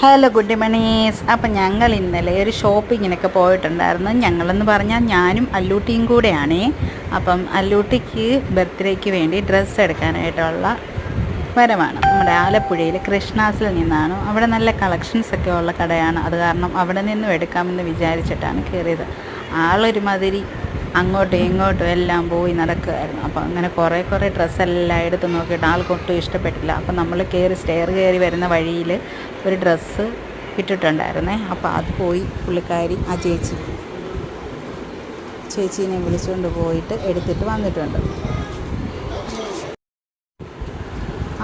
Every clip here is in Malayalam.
Hello good monies. അപ്പം ഞങ്ങൾ ഇന്നലെ ഒരു ഷോപ്പിങ്ങിനൊക്കെ പോയിട്ടുണ്ടായിരുന്നു. ഞങ്ങളെന്ന് പറഞ്ഞാൽ ഞാനും അല്ലൂട്ടിയും കൂടെയാണ്. അപ്പം അല്ലൂട്ടിക്ക് ബർത്ത്ഡേക്ക് വേണ്ടി ഡ്രസ്സ് എടുക്കാനായിട്ടുള്ള വരവാണ്. നമ്മുടെ ആലപ്പുഴയിൽ കൃഷ്ണാസിൽ നിന്നാണ്. അവിടെ നല്ല കളക്ഷൻസ് ഒക്കെ ഉള്ള കടയാണ്. അത് കാരണം അവിടെ നിന്നും എടുക്കാമെന്ന് വിചാരിച്ചിട്ടാണ് കയറിയത്. ആളൊരുമാതിരി അങ്ങോട്ടും ഇങ്ങോട്ടും എല്ലാം പോയി നടക്കുമായിരുന്നു അപ്പോൾ അങ്ങനെ കുറേ കുറേ ഡ്രസ്സെല്ലാം എടുത്ത് നോക്കിയിട്ട് ആൾക്കൊട്ടും ഇഷ്ടപ്പെട്ടില്ല. അപ്പോൾ നമ്മൾ കയറി സ്റ്റെയർ കയറി വരുന്ന വഴിയിൽ ഒരു ഡ്രസ്സ് ഇട്ടിട്ടുണ്ടായിരുന്നേ. അപ്പോൾ അത് പോയി പുള്ളിക്കാരി ആ ചേച്ചി ചേച്ചീനെ വിളിച്ചുകൊണ്ട് പോയിട്ട് എടുത്തിട്ട് വന്നിട്ടുണ്ട്.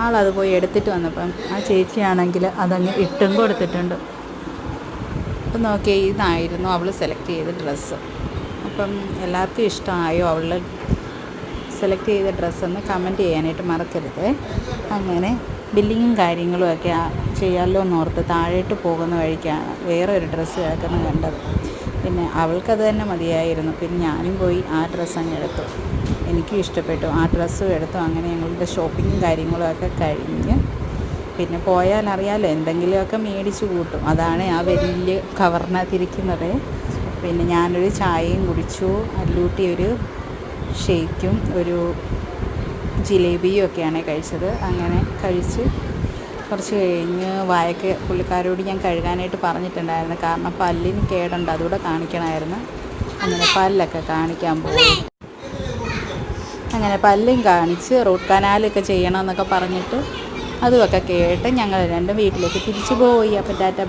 ആളത് പോയി എടുത്തിട്ട് വന്നപ്പം ആ ചേച്ചിയാണെങ്കിൽ അതങ്ങ് ഇട്ടും കൊടുത്തിട്ടുണ്ട്. അപ്പം നോക്കിയേ ഇതായിരുന്നു അവൾ സെലക്ട് ചെയ്ത ഡ്രസ്സ് അപ്പം എല്ലാവർക്കും ഇഷ്ടമായോ അവൾ സെലക്ട് ചെയ്ത ഡ്രസ്സൊന്ന് കമന്റ് ചെയ്യാനായിട്ട് മറക്കരുത്. അങ്ങനെ ബില്ലിങ്ങും കാര്യങ്ങളും ഒക്കെ ചെയ്യാമല്ലോ എന്നോർത്ത് താഴേട്ട് പോകുന്ന വഴിക്കാണ് വേറെ ഒരു ഡ്രസ്സ് കേൾക്കുന്ന കണ്ടത്. പിന്നെ അവൾക്കത് തന്നെ മതിയായിരുന്നു. പിന്നെ ഞാനും പോയി ആ ഡ്രസ്സ് അങ്ങ് എടുത്തു. എനിക്കും ഇഷ്ടപ്പെട്ടു. ആ ഡ്രസ്സും എടുത്തു. അങ്ങനെ ഞങ്ങളുടെ ഷോപ്പിങ്ങും കാര്യങ്ങളും ഒക്കെ കഴിഞ്ഞ് പിന്നെ പോയാൽ എന്തെങ്കിലുമൊക്കെ മേടിച്ച് കൂട്ടും. അതാണ് ആ വലിയ കവറിനകത്തിരിക്കുന്നത് പിന്നെ ഞാനൊരു ചായയും കുടിച്ചു. അല്ലൂട്ടി ഒരു ഷേക്കും ഒരു ജിലേബിയും ഒക്കെയാണ് കഴിച്ചത്. അങ്ങനെ കഴിച്ച് കുറച്ച് കഴിഞ്ഞ് വായൊക്കെ പുള്ളിക്കാരോട് ഞാൻ കഴുകാനായിട്ട് പറഞ്ഞിട്ടുണ്ടായിരുന്നു. കാരണം പല്ലിന് കേടുണ്ട് അതുകൂടെ കാണിക്കണമായിരുന്നു. അങ്ങനെ പല്ലൊക്കെ കാണിക്കാൻ പോയി. അങ്ങനെ പല്ലും കാണിച്ച് റൂട്ട് കനാലൊക്കെ ചെയ്യണമെന്നൊക്കെ പറഞ്ഞിട്ട് അതുമൊക്കെ കേട്ട് ഞങ്ങൾ രണ്ടും വീട്ടിലേക്ക് തിരിച്ചു പോയി. അപ്പം ടാറ്റ